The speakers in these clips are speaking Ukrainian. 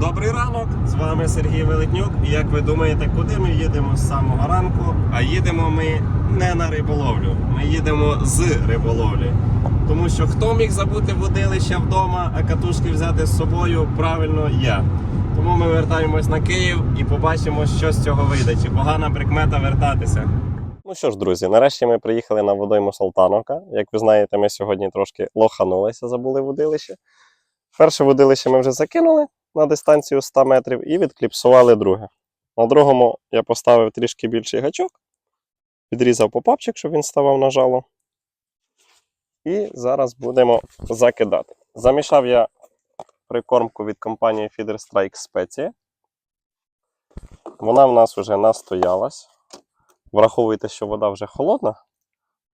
Добрий ранок, з вами Сергій Велетнюк. І як ви думаєте, куди ми їдемо з самого ранку? А їдемо ми не на риболовлю, ми їдемо з риболовлі. Тому що хто міг забути водилище вдома, а катушки взяти з собою, правильно я. Тому ми вертаємось на Київ і побачимо, що з цього вийде. Чи погана прикмета вертатися. Ну що ж, друзі, нарешті ми приїхали на водойму Салтановка. Як ви знаєте, ми сьогодні трошки лоханулися, забули водилище. Перше водилище ми вже закинули на дистанцію 100 метрів і відкліпсували друге. На другому я поставив трішки більший гачок, підрізав попапчик, щоб він ставав на жало. І зараз будемо закидати. Замішав я прикормку від компанії Feeder Strike Спеція. Вона в нас вже настоялась. Враховуйте, що вода вже холодна,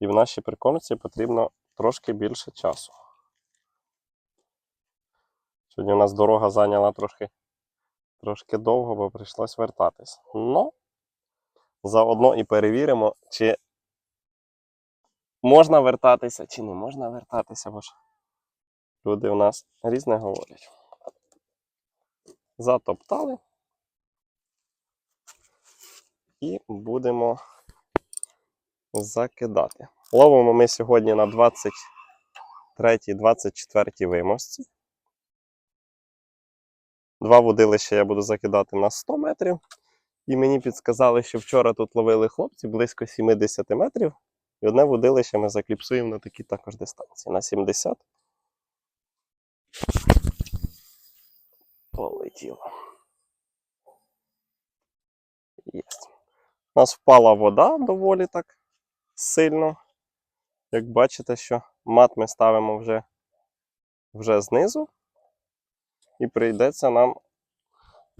і в нашій прикормці потрібно трошки більше часу. Сьогодні у нас дорога зайняла трошки, трошки довго, бо прийшлось вертатись. Ну, заодно і перевіримо, чи можна вертатися, чи не можна вертатися, бо ж люди у нас різне говорять. Затоптали. І будемо закидати. Ловимо ми сьогодні на 23-24 вимості. Два водилища я буду закидати на 100 метрів. І мені підсказали, що вчора тут ловили хлопці близько 70 метрів. І одне водилище ми закліпсуємо на такій також дистанції. На 70. Полетіло. Єсть. У нас впала вода доволі так сильно. Як бачите, що мат ми ставимо вже, вже знизу. І прийдеться нам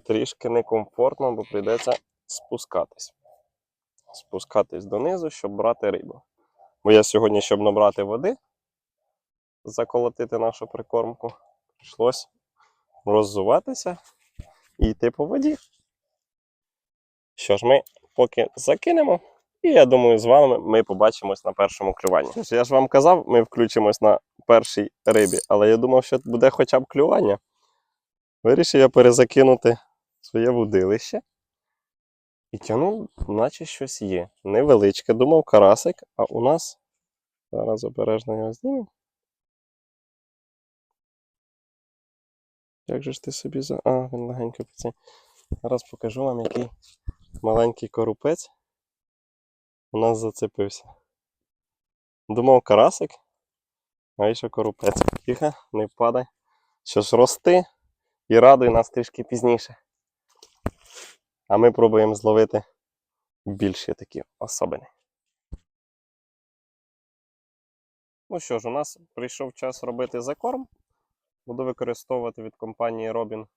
трішки некомфортно, бо прийдеться спускатись. Спускатись донизу, щоб брати рибу. Бо я сьогодні, щоб набрати води, заколотити нашу прикормку, прийшлось роззуватися і йти по воді. Що ж, ми поки закинемо, і я думаю, з вами ми побачимось на першому клюванні. Я ж вам казав, ми включимось на першій рибі, але я думав, що буде хоча б клювання. Вирішив я перезакинути своє вудилище. І тягнув, наче щось є. Невеличке, думав карасик, а у нас. Зараз обережно його знімемо. Як же ж ти собі за. А, він легенько під. Зараз покажу вам, який маленький корупець у нас зацепився. Думав карасик, а вийшов корупець. Тихо, не впадай. Що ж, рости і радуй нас трішки пізніше. А ми пробуємо зловити більші такі особини. Ну що ж, у нас прийшов час робити закорм. Буду використовувати від компанії Robin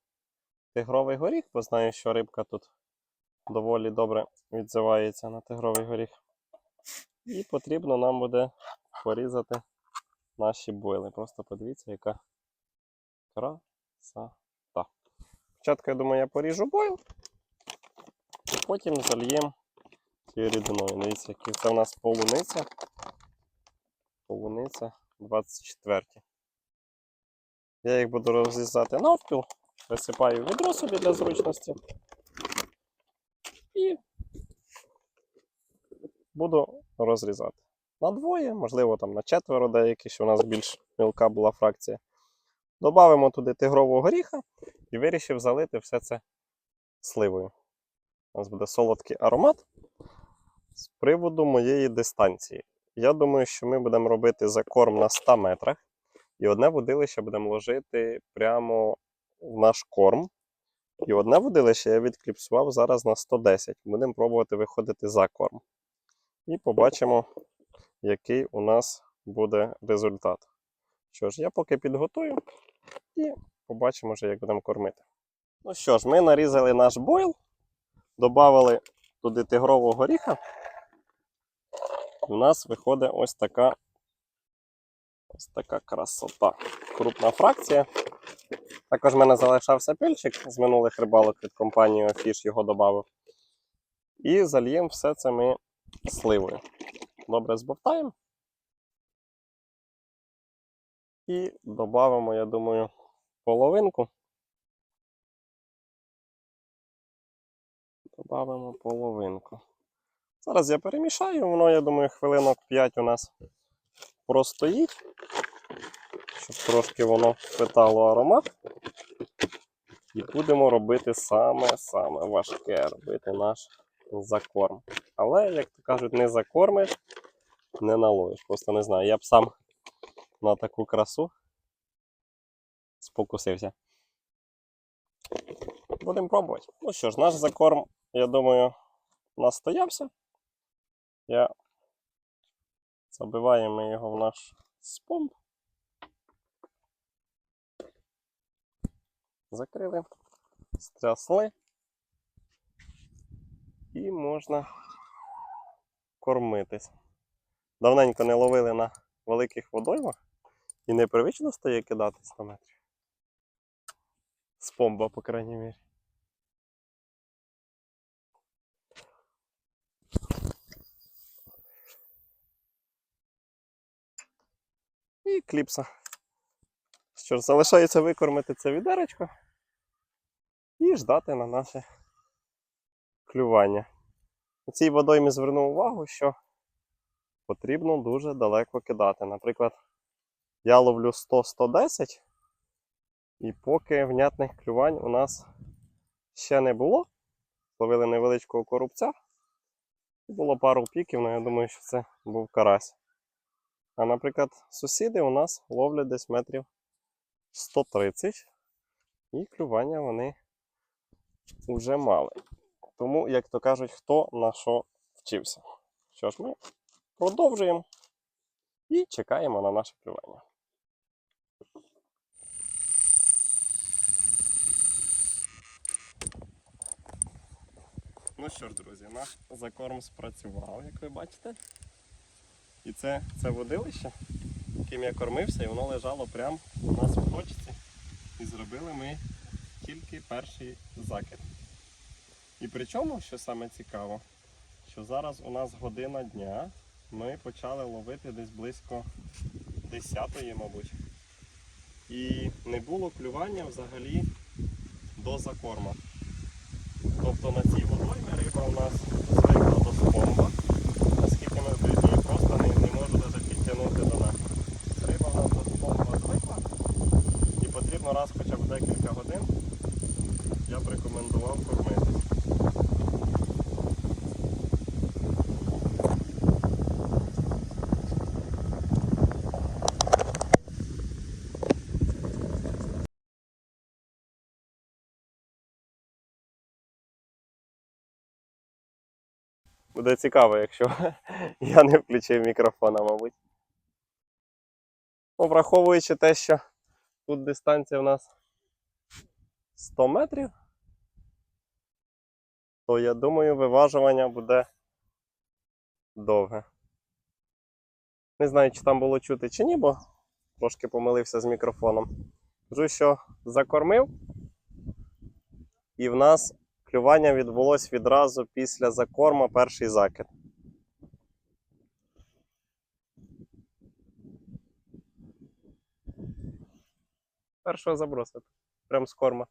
тигровий горіх, бо знаю, що рибка тут доволі добре відзивається на тигровий горіх. І потрібно нам буде порізати наші бойли. Просто подивіться, яка краса. Спочатку, я думаю, я поріжу бойл, потім зальємо цією рідиною. Дивіться, які це в нас полуниця. Полуниця 24. Я їх буду розрізати навпіл, висипаю відро собі для зручності. І буду розрізати. На двоє, можливо, там на четверо деякі, що у нас більш мілка була фракція. Добавимо туди тигрового горіха і вирішив залити все це сливою. У нас буде солодкий аромат. З приводу моєї дистанції. Я думаю, що ми будемо робити закорм на 100 метрах. І одне водилище будемо ложити прямо в наш корм. І одне водилище я відкліпсував зараз на 110. Будемо пробувати виходити за корм. І побачимо, який у нас буде результат. Що ж, я поки підготую і побачимо вже, як будемо кормити. Ну що ж, ми нарізали наш бойл, додали туди тигрового горіха. У нас виходить ось така ось така красота. Крупна фракція. Також в мене залишався пільчик з минулих рибалок від компанії Fish, його додав. І зальємо все це ми сливою. Добре збовтаємо. І додамо, я думаю, половинку Добавимо половинку. Зараз я перемішаю, воно, я думаю, хвилинок 5 у нас простоїть, щоб трошки воно впитало аромат. І будемо робити саме-саме важке, робити наш закорм. Але, як то кажуть, не закормиш, не наловиш. Просто не знаю. Я б сам на таку красу спокусився. Будемо пробувати. Ну що ж, наш закорм, я думаю, настоявся. Я... Забиваємо його в наш спомб. Закрили, стрясли. І можна кормитись. Давненько не ловили на великих водоймах і непривично стає кидати 100 метрів. З помба, по крайній мірі. І кліпса. Що ж, залишається викормити це відеречко і ждати на наше клювання. У цій водоймі звернув увагу, що потрібно дуже далеко кидати. Наприклад, я ловлю 100-110, і поки внятних клювань у нас ще не було. Ловили невеличкого коробця. Було пару піків, але я думаю, що це був карась. А, наприклад, сусіди у нас ловлять десь метрів 130, і клювання вони вже мали. Тому, як то кажуть, хто на що вчився. Що ж, ми продовжуємо і чекаємо на наше клювання. Ну що ж, друзі, наш закорм спрацював, як ви бачите. І це, це водилище, яким я кормився, і воно лежало прямо у нас в точці. І зробили ми тільки перший закид. І при чому, що саме цікаво, що зараз у нас година дня, ми почали ловити десь близько 10-ї, мабуть. І не було клювання взагалі до закорма. Тобто на цій водоймі риба у нас звикла до спомба, наскільки ми в її просто не, не можу навіть підтягнути до нас. Риба у нас до спомба звикла і потрібно раз хоча б декілька годин я б рекомендував кормити. Буде цікаво, якщо я не включив мікрофона, мабуть. Ну, враховуючи те, що тут дистанція у нас 100 метрів, то я думаю, виважування буде довге. Не знаю, чи там було чути чи ні, бо трошки помилився з мікрофоном. Кажу, що закормив, і в нас клювання відбулось відразу після закорму перший закид. Першого забросив. Прям з корма.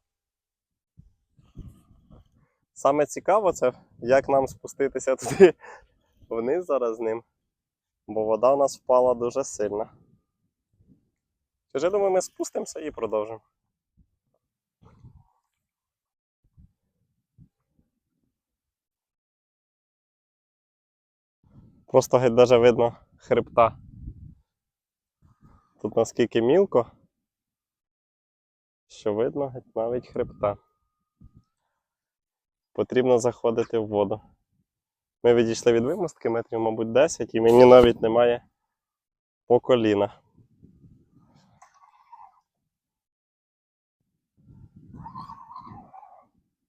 Саме цікаво це, як нам спуститися туди вниз зараз з ним. Бо вода у нас впала дуже сильно. Тож я думаю, ми спустимося і продовжимо. Просто геть видно хребта. Тут наскільки мілко, що видно навіть хребта. Потрібно заходити в воду. Ми відійшли від вимостки метрів, мабуть, 10, і мені навіть немає по коліна.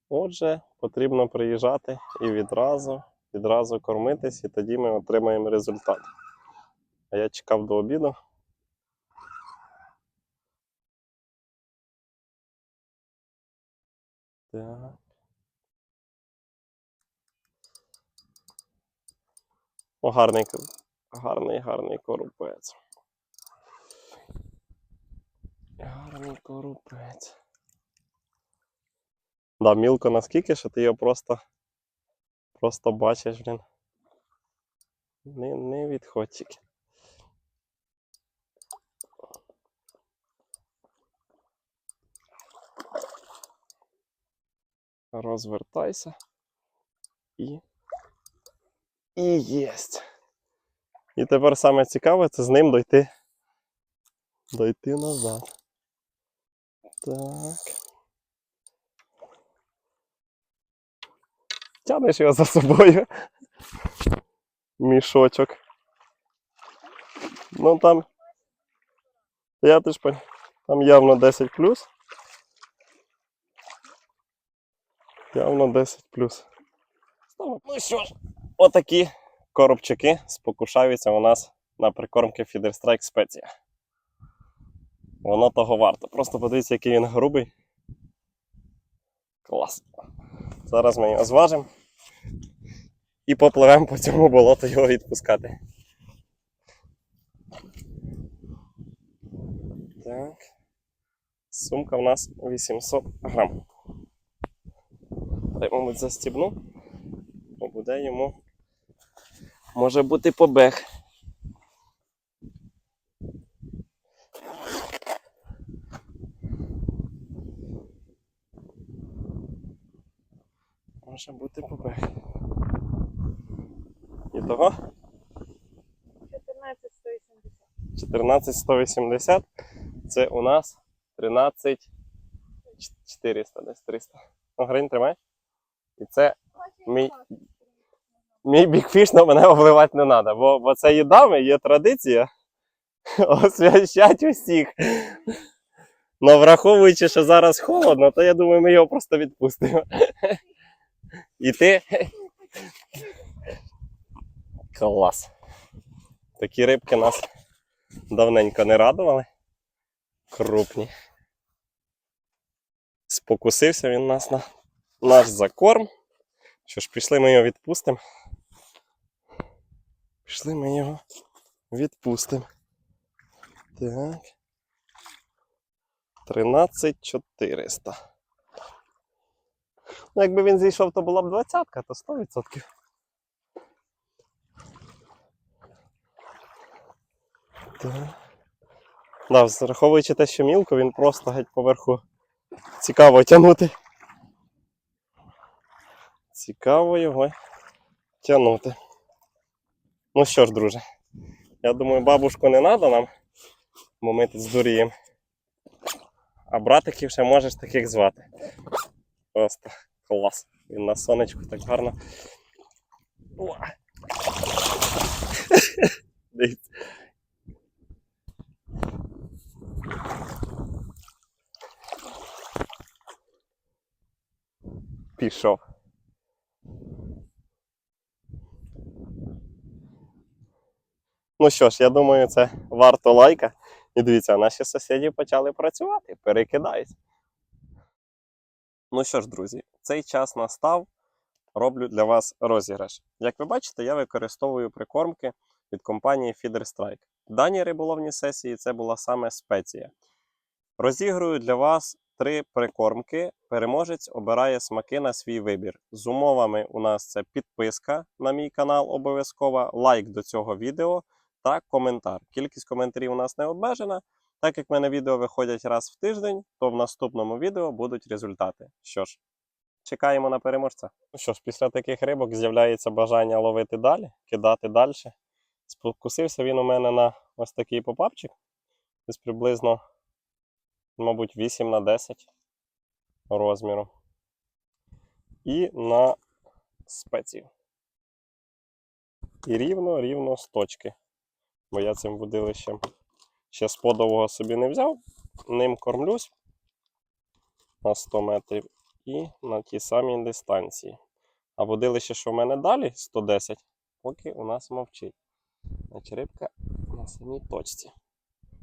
Отже, потрібно приїжджати і відразу, відразу кормитись, і тоді ми отримаємо результат. А я чекав до обіду. Так. О, гарний, гарний, гарний коропець. Гарний коропець. Да, мілко наскільки, що ти його просто Просто бачиш, блін. Не, не відходь. Розвертайся. І. І єсть. І тепер саме цікаве це з ним дойти. Дойти назад. Так. Тянеш його за собою. Мішочок. Ну там. Я теж пон- Там явно 10 плюс. Явно 10 плюс. Ну що ж, отакі коробчики спокушаються у нас на прикормки Feederstrike спеція. Воно того варто. Просто подивіться, який він грубий. Клас. Зараз ми його зважимо і попливемо по цьому болоту його відпускати. Так. Сумка в нас 800 грам. Я, мабуть, застібну, бо буде йому. Може бути побег. Може бути побег. Того 14 180. 14180. Це у нас 13 400, десь 300. Ну, гринь тримай. І це Мій- мій бікфіш на мене обливати не треба, бо, бо це їдами є традиція освящать усіх. Ну, враховуючи, що зараз холодно, то я думаю, ми його просто відпустимо. І ти. Клас. Такі рибки нас давненько не радували. Крупні. Спокусився він нас на наш закорм. Що ж, пішли ми його відпустимо. Пішли ми його відпустимо. Так. 13400. Ну, якби він зійшов, то була б 20, то 100%. Так. Да, враховуючи те, що мілко, він просто геть поверху цікаво тягнути. Цікаво його тягнути. Ну що ж, друже, я думаю, бабушку не треба нам, бо ми тут здуріємо. А братиків ще можеш таких звати. Просто клас. Він на сонечку так гарно. Дивіться. Пішов. Ну що ж, я думаю, це варто лайка. І дивіться, наші сусіди почали працювати, перекидають. Ну що ж, друзі, цей час настав. Роблю для вас розіграш. Як ви бачите, я використовую прикормки від компанії Feeder Strike. В даній риболовній сесії це була саме спеція. Розіграю для вас три прикормки. Переможець обирає смаки на свій вибір. З умовами у нас це підписка на мій канал обов'язкова, лайк до цього відео та коментар. Кількість коментарів у нас не обмежена. Так як в мене відео виходять раз в тиждень, то в наступному відео будуть результати. Що ж, чекаємо на переможця. Ну що ж, після таких рибок з'являється бажання ловити далі, кидати далі. Спокусився він у мене на ось такий попапчик. Десь приблизно, мабуть, 8 на 10 розміру. І на спецію. І рівно, рівно з точки. Бо я цим будилищем ще сподового собі не взяв. Ним кормлюсь на 100 метрів і на тій самій дистанції. А водилище, що в мене далі, 110, поки у нас мовчить. Значить, рибка на самій точці.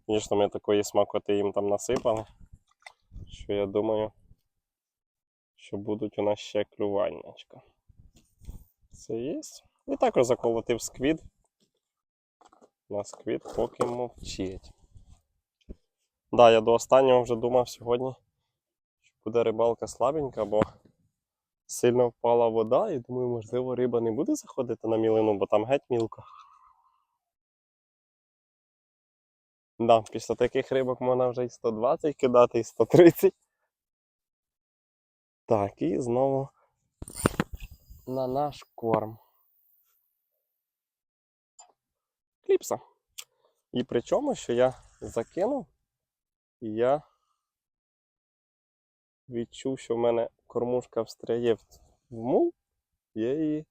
Звісно, ми такої смакоти їм там насипали, що я думаю, що будуть у нас ще клюваннячка. Це є. І також заколотив сквід. На сквід поки мовчить. Да, я до останнього вже думав сьогодні, що буде рибалка слабенька, бо сильно впала вода, і думаю, можливо, риба не буде заходити на мілину, бо там геть мілко. Да, після таких рибок можна вже і 120 кидати, і 130. Так, і знову на наш корм. Кліпса. І при чому, що я закинув, і я відчув, що в мене кормушка встряє в мул, я її,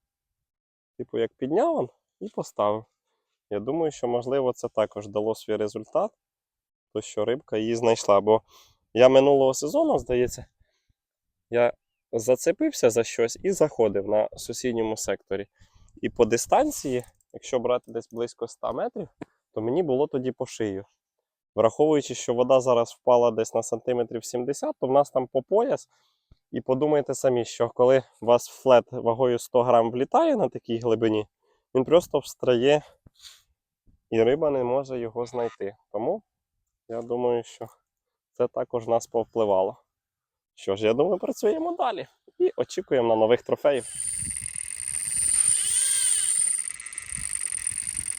типу, як підняв і поставив. Я думаю, що можливо це також дало свій результат, то що рибка її знайшла. Бо я минулого сезону, здається, я зацепився за щось і заходив на сусідньому секторі. І по дистанції, якщо брати десь близько 100 метрів, то мені було тоді по шию. Враховуючи, що вода зараз впала десь на сантиметрів 70, то в нас там по пояс. І подумайте самі, що коли у вас флет вагою 100 грам влітає на такій глибині, він просто встряє і риба не може його знайти. Тому я думаю, що це також нас повпливало. Що ж, я думаю, працюємо далі і очікуємо на нових трофеїв.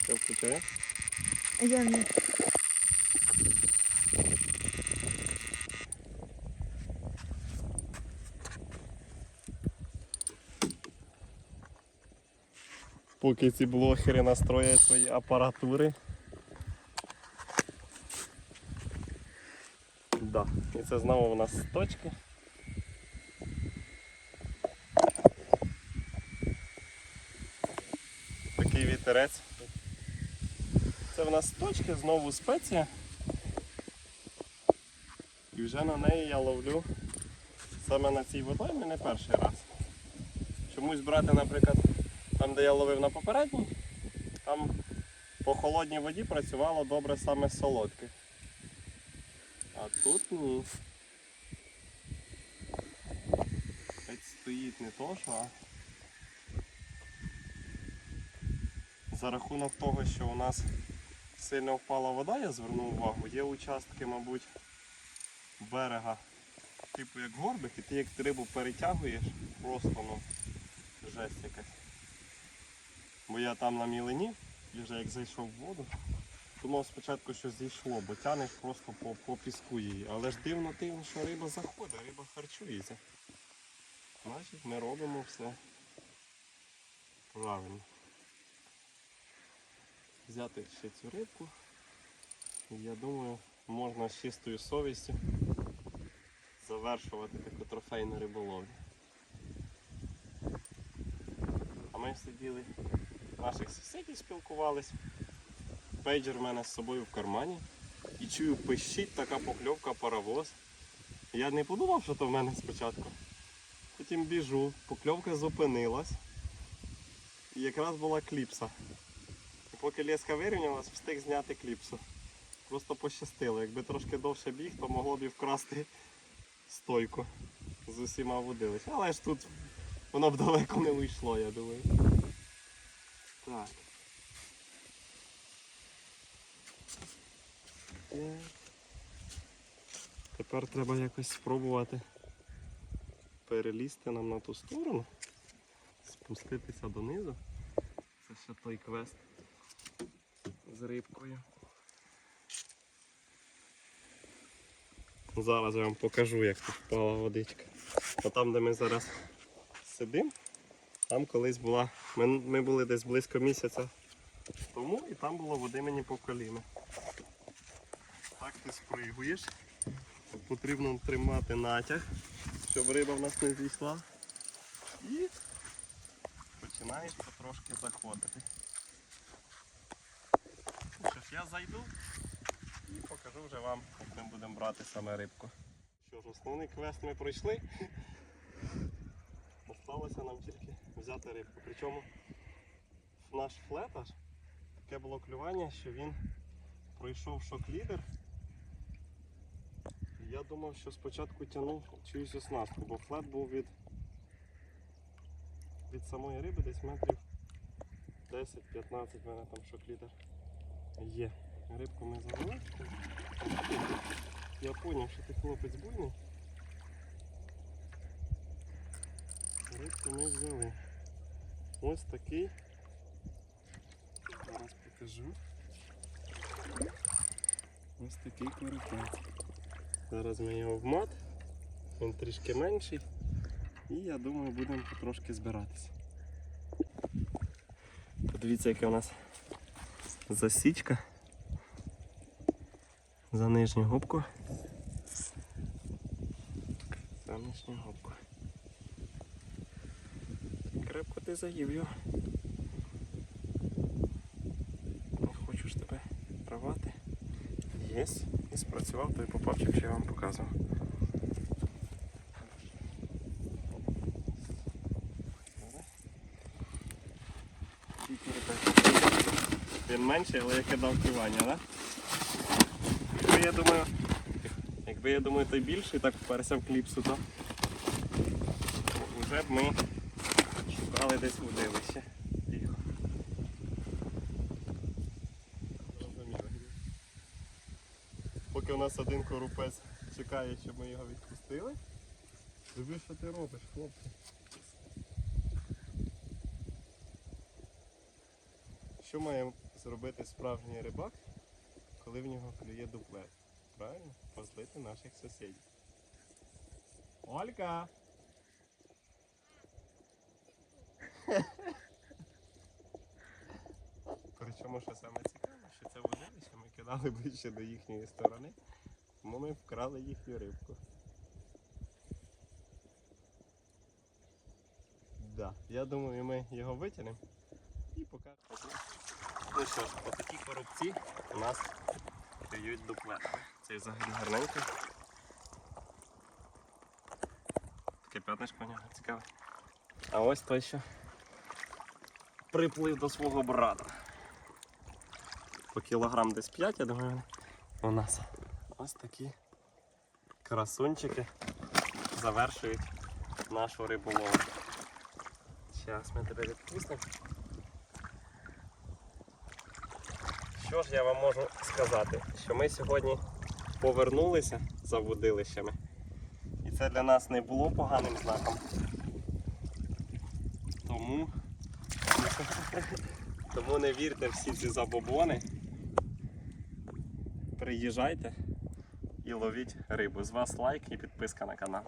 Що включає? Я не. Поки ці блогери настроять свої апаратури. Да. І це знову у нас точки. Такий вітерець. Це в нас точки, знову спеція. І вже на неї я ловлю саме на цій водоймі не перший раз. Чомусь брати, наприклад, там, де я ловив на попередній, там по холодній воді працювало добре саме солодке. А тут ні. Геть стоїть не то, що а за рахунок того, що у нас сильно впала вода, я звернув увагу, є участки, мабуть, берега, типу як горбик, і ти як рибу перетягуєш, просто ну, жесть якась. Бо я там на мілині, і вже як зайшов в воду, думав спочатку, що зійшло, бо тянеш просто по, по піску її. Але ж дивно тим, що риба заходить, риба харчується. Значить, ми робимо все правильно. Взяти ще цю рибку. Я думаю, можна з чистою совістю завершувати таку трофейну риболовлю. А ми сиділи наших сусідів спілкувались. Пейджер в мене з собою в кармані. І чую, пищить така покльовка паровоз. Я не подумав, що то в мене спочатку. Потім біжу, покльовка зупинилась. І якраз була кліпса. І поки леска вирівнялась, встиг зняти кліпсу. Просто пощастило. Якби трошки довше біг, то могло б і вкрасти стойку. З усіма водились. Але ж тут воно б далеко не уйшло, я думаю. Так. Тепер треба якось спробувати перелізти нам на ту сторону, спуститися донизу. Це ще той квест з рибкою. Зараз я вам покажу, як тут впала водичка. Бо там, де ми зараз сидимо, там колись була. Ми, ми були десь близько місяця тому і там було води мені по коліна. Так ти спригуєш. Потрібно тримати натяг, щоб риба в нас не зійшла. І починаєш потрошки заходити. Ну Що ж, я зайду і покажу вже вам, як ми будемо брати саме рибку. Що ж, основний квест ми пройшли. Осталося нам тільки взяти рибку. Причому наш флетаж таке було клювання, що він пройшов шок-лідер. Я думав, що спочатку тягнув чиюсь оснастку, бо флет був від, від самої риби десь метрів 10-15 в мене там шок-лідер є. Рибку ми завели. Я зрозумів, що ти хлопець буйний. Рибку ми взяли. Ось такий. Зараз покажу. Ось такий коропець. Зараз ми його в мат. Він трішки менший. І я думаю, будемо потрошки збиратися. Подивіться, яка у нас засічка за нижню губку. За нижню губку. Ти його. Не хочу ж тебе рвати. Єс. І спрацював той попавчик, що я вам показував. Він менший, але я кидав кивання, так? Якби я думаю, якби я думаю, той більший так вперся в кліпсу, то вже б ми шукали десь. Тихо. Зрозуміло. Поки у нас один корупець чекає, щоб ми його відпустили. Диви, що ти робиш, хлопці. Що має зробити справжній рибак, коли в нього клює дуплет? Правильно? Позлити наших сусідів. Олька! Причому, що саме цікаве, що це водилище ми кидали ближче до їхньої сторони, тому ми вкрали їхню рибку. Да, я думаю, ми його витягнемо і покажемо. Ну що ж, отакі коробці у нас дають дуплет. Це взагалі гарненький. Таке п'ятнишко у нього цікаве. А ось той, що приплив до свого брата. По кілограм десь 5, я думаю, у нас ось такі красунчики завершують нашу риболовлю. Зараз ми тебе відпустимо. Що ж я вам можу сказати? Що ми сьогодні повернулися за водилищами. І це для нас не було поганим знаком. Тому, тому не вірте всі ці забобони. Приїжджайте і ловіть рибу. З вас лайк і підписка на канал.